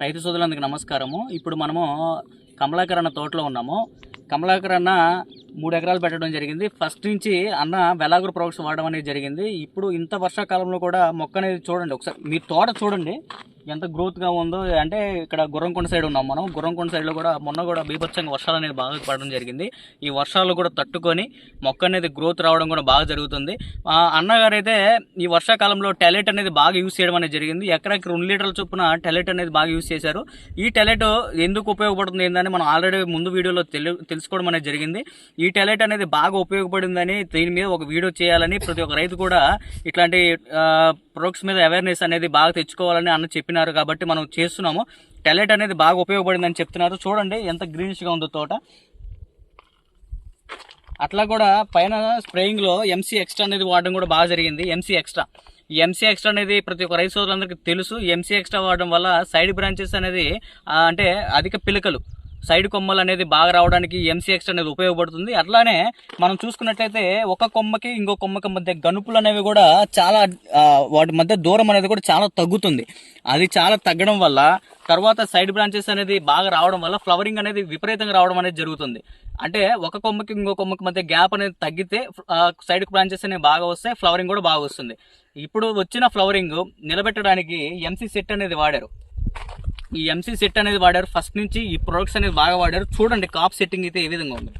రైతు సోదరులందరికీ నమస్కారము. ఇప్పుడు మనము కమలాకర్ అన్న తోటలో ఉన్నాము. కమలాకర్ అన్న మూడు ఎకరాలు పెట్టడం జరిగింది. ఫస్ట్ నుంచి అన్న వెలాగురు ప్రొడక్ట్స్ వాడడం అనేది జరిగింది. ఇప్పుడు ఇంత వర్షాకాలంలో కూడా మొక్క అనేది చూడండి. ఒకసారి మీ తోట చూడండి. ఎంత గ్రోత్గా ఉందో అంటే ఇక్కడ గుర్రంకొండ సైడ్ ఉన్నాం మనం. గుర్రంకొండ సైడ్లో కూడా మొన్న కూడా బీభత్సంగా వర్షాలు అనేది బాగా పడడం జరిగింది. ఈ వర్షాలు కూడా తట్టుకొని మొక్క అనేది గ్రోత్ రావడం కూడా బాగా జరుగుతుంది. అన్నగారు అయితే ఈ వర్షాకాలంలో టెలెట్ అనేది బాగా యూస్ చేయడం అనేది జరిగింది. ఎకరాకి రెండు లీటర్ల చొప్పున టెలెట్ అనేది బాగా యూస్ చేశారు. ఈ టెలెట్ ఎందుకు ఉపయోగపడుతుంది ఏందని మనం ఆల్రెడీ ముందు వీడియోలో తెలు తెలుసుకోవడం అనేది జరిగింది. ఈ టెలెట్ అనేది బాగా ఉపయోగపడిందని దీని మీద ఒక వీడియో చేయాలని ప్రతి ఒక్క రైతు కూడా ఇట్లాంటి ప్రొడక్ట్స్ మీద అవేర్నెస్ అనేది బాగా తెచ్చుకోవాలని అన్న చెప్పినారు కాబట్టి మనం చేస్తున్నాము. టెలెట్ అనేది బాగా ఉపయోగపడిందని చెప్తున్నారు. చూడండి ఎంత గ్రీనిష్గా ఉందో తోట. అట్లా కూడా పైన స్ప్రేయింగ్లో ఎంసీ ఎక్స్ట్రా అనేది వాడడం కూడా బాగా జరిగింది. ఎంసీ ఎక్స్ట్రా ఈ ఎంసీ ఎక్స్ట్రా అనేది ప్రతి ఒక్క రైతు సోదరులందరికీ తెలుసు. ఎంసీ ఎక్స్ట్రా వాడడం వల్ల సైడ్ బ్రాంచెస్ అనేది అంటే అధిక పిలకలు. సైడ్ కొమ్మలు అనేది బాగా రావడానికి ఎంసీఎక్స్ అనేది ఉపయోగపడుతుంది. అట్లానే మనం చూసుకున్నట్లయితే ఒక కొమ్మకి ఇంకో కొమ్మకి మధ్య గనుపులు అనేవి కూడా చాలా వాటి మధ్య దూరం అనేది కూడా చాలా తగ్గుతుంది. అది చాలా తగ్గడం వల్ల తర్వాత సైడ్ బ్రాంచెస్ అనేది బాగా రావడం వల్ల ఫ్లవరింగ్ అనేది విపరీతంగా రావడం అనేది జరుగుతుంది. అంటే ఒక కొమ్మకి ఇంకో కొమ్మకి మధ్య గ్యాప్ అనేది తగ్గితే సైడ్ బ్రాంచెస్ అనేవి బాగా వస్తాయి ఫ్లవరింగ్ కూడా బాగా వస్తుంది. ఇప్పుడు వచ్చిన ఫ్లవరింగ్ నిలబెట్టడానికి ఎంసీ సెట్ అనేది వాడారు. ఈ ఎంసీ సెట్ అనేది వాడారు. ఫస్ట్ నుంచి ఈ ప్రొడక్ట్స్ అనేది బాగా వాడారు. చూడండి కాప్ సెట్టింగ్ అయితే ఏ విధంగా ఉంది.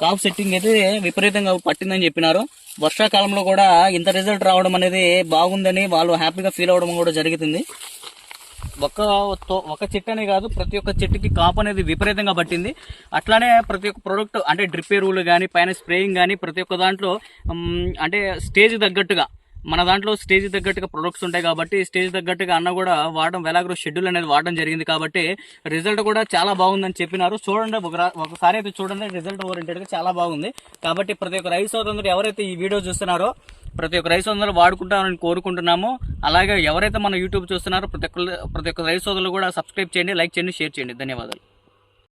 కాప్ సెట్టింగ్ అయితే విపరీతంగా పట్టిందని చెప్పినారు. వర్షాకాలంలో కూడా ఇంత రిజల్ట్ రావడం అనేది బాగుందని వాళ్ళు హ్యాపీగా ఫీల్ అవ్వడం కూడా జరుగుతుంది. ఒక తో- ఒక చెట్టు అనే కాదు ప్రతి ఒక్క చెట్టుకి కాపు అనేది విపరీతంగా పట్టింది. అట్లానే ప్రతి ఒక్క ప్రోడక్ట్ అంటే డ్రిప్ ఎరువులు కానీ పైన స్ప్రేయింగ్ కానీ ప్రతి ఒక్క దాంట్లో అంటే స్టేజ్ తగ్గట్టుగా మన దాంట్లో స్టేజ్ తగ్గట్టుగా ప్రొడక్ట్స్ ఉంటాయి కాబట్టి స్టేజ్ తగ్గట్టుగా అన్న కూడా వాడడం వెలాగ్రో షెడ్యూల్ అనేది వాడడం జరిగింది కాబట్టి రిజల్ట్ కూడా చాలా బాగుందని చెప్పినారు. చూడండి ఒక ఒకసారి అయితే చూడండి రిజల్ట్ ఓరియంటెడ్ చాలా బాగుంది. కాబట్టి ప్రతి ఒక్క రైస్ సోదరులు ఎవరైతే ఈ వీడియో చూస్తున్నారో ప్రతి ఒక్క రైస్ సోదరులు వాడుకుంటారని కోరుకుంటున్నాము. అలాగే ఎవరైతే మన యూట్యూబ్ చూస్తున్నారో ప్రతి ఒక్క ప్రతి ఒక్క రైస్ సోదరులు కూడా సబ్స్క్రైబ్ చేయండి లైక్ చేయండి షేర్ చేయండి. ధన్యవాదాలు.